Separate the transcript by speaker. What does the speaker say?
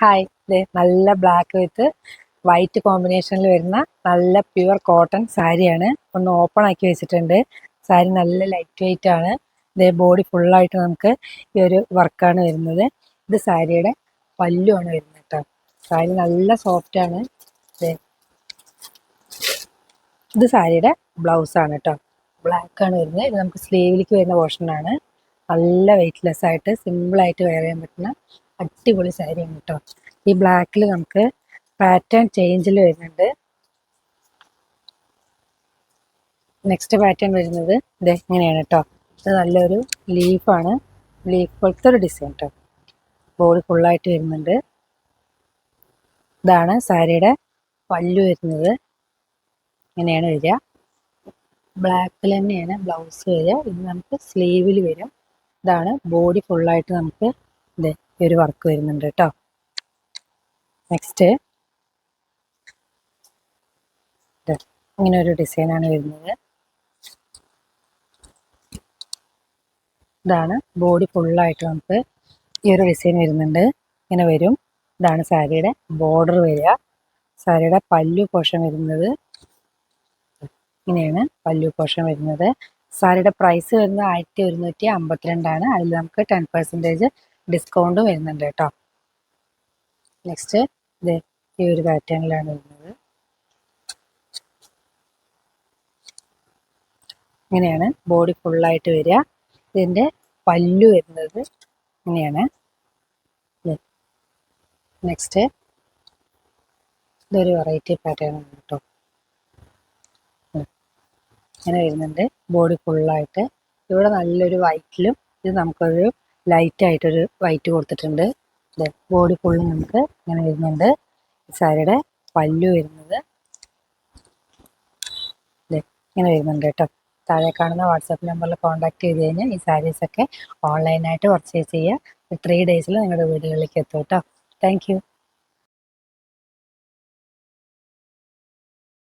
Speaker 1: Hi ഇതേ നല്ല black with white കോമ്പിനേഷനിൽ വരുന്ന നല്ല പ്യുവർ കോട്ടൺ സാരിയാണ്. ഒന്ന് ഓപ്പൺ ആക്കി വെച്ചിട്ടുണ്ട്. സാരി നല്ല ലൈറ്റ് വെയിറ്റ് ആണ് ഇതേ ബോഡി ഫുള്ളായിട്ട് നമുക്ക് ഈ ഒരു വർക്കാണ് വരുന്നത്. ഇത് സാരിയുടെ പല്ലുമാണ് വരുന്നത് കേട്ടോ സാരി നല്ല സോഫ്റ്റ് ആണ്. ദേ. ഇത് സാരിയുടെ ബ്ലൗസ് ആണ് കേട്ടോ ബ്ലാക്ക് ആണ് വരുന്നത്. ഇത് നമുക്ക് സ്ലീവിലേക്ക് വരുന്ന പോർഷനാണ് നല്ല വെയിറ്റ്ലെസ് ആയിട്ട് സിമ്പിളായിട്ട് വെയർ ചെയ്യാൻ പറ്റുന്ന അടിപൊളി സാരിയാണ് കേട്ടോ ഈ ബ്ലാക്കിൽ നമുക്ക് പാറ്റേൺ ചേഞ്ചിൽ വരുന്നുണ്ട്. നെക്സ്റ്റ് പാറ്റേൺ വരുന്നത് ഇത് ഇങ്ങനെയാണ് കേട്ടോ ഇത് നല്ലൊരു ലീഫാണ് ലീഫ് പോലത്തെ ഒരു ഡിസൈൻ കേട്ടോ ബോഡി ഫുള്ളായിട്ട് വരുന്നുണ്ട്. ഇതാണ് സാരിയുടെ പല്ലു വരുന്നത്. ഇങ്ങനെയാണ് വരിക. ബ്ലാക്കിൽ തന്നെയാണ് ബ്ലൗസ് വരിക. ഇത് നമുക്ക് സ്ലീവിൽ വരും. ഇതാണ് ബോഡി ഫുള്ളായിട്ട് നമുക്ക് ഇത് ഈ ഒരു വർക്ക് വരുന്നുണ്ട് കേട്ടോ. നെക്സ്റ്റ് ഇങ്ങനെ ഒരു ഡിസൈനാണ് വരുന്നത്. ഇതാണ് ബോഡി ഫുള്ളായിട്ട് നമുക്ക് ഈ ഒരു ഡിസൈൻ വരുന്നുണ്ട്. ഇങ്ങനെ വരും. ഇതാണ് സാരിയുടെ ബോർഡർ വരിക. സാരിയുടെ പല്ലു പോഷൻ വരുന്നത്. ഇങ്ങനെയാണ് പല്ലു പോഷൻ വരുന്നത്. സാരിയുടെ പ്രൈസ് വരുന്നത് ആയിരത്തി ഒരുന്നൂറ്റി അമ്പത്തിരണ്ടാണ്. അതിൽ നമുക്ക് ടെൻ പെർസെന്റേജ് ഡിസ്കൗണ്ടും വരുന്നുണ്ട് കേട്ടോ. നെക്സ്റ്റ് ഇത് ഈ ഒരു പാറ്റേണിലാണ് വരുന്നത്. ഇങ്ങനെയാണ് ബോഡി ഫുള്ളായിട്ട് വരിക. ഇതിന്റെ പല്ലു വരുന്നത് ഇങ്ങനെയാണ്. നെക്സ്റ്റ് ഇതൊരു വെറൈറ്റി പാറ്റേൺ ആണ് കേട്ടോ. ഇങ്ങനെ വരുന്നുണ്ട്. ബോഡി ഫുള്ളായിട്ട് ഇവിടെ നല്ലൊരു വൈറ്റിലും ഇത് നമുക്കൊരു ലൈറ്റ് ആയിട്ടൊരു വൈറ്റ് കൊടുത്തിട്ടുണ്ട്. ബോഡി ഫുള്ള് നമുക്ക് ഇങ്ങനെ വരുന്നുണ്ട്. സാരിയുടെ പല്ലു വരുന്നത്. ഇങ്ങനെ വരുന്നുണ്ട് കേട്ടോ. താഴെ കാണുന്ന വാട്സാപ്പ് നമ്പറിൽ കോൺടാക്ട് ചെയ്ത് കഴിഞ്ഞാൽ ഈ സാരീസൊക്കെ ഓൺലൈനായിട്ട് പർച്ചേസ് ചെയ്യുക ത്രീ ഡേയ്സിൽ നിങ്ങളുടെ വീടുകളിലേക്ക് എത്തും കേട്ടോ. താങ്ക്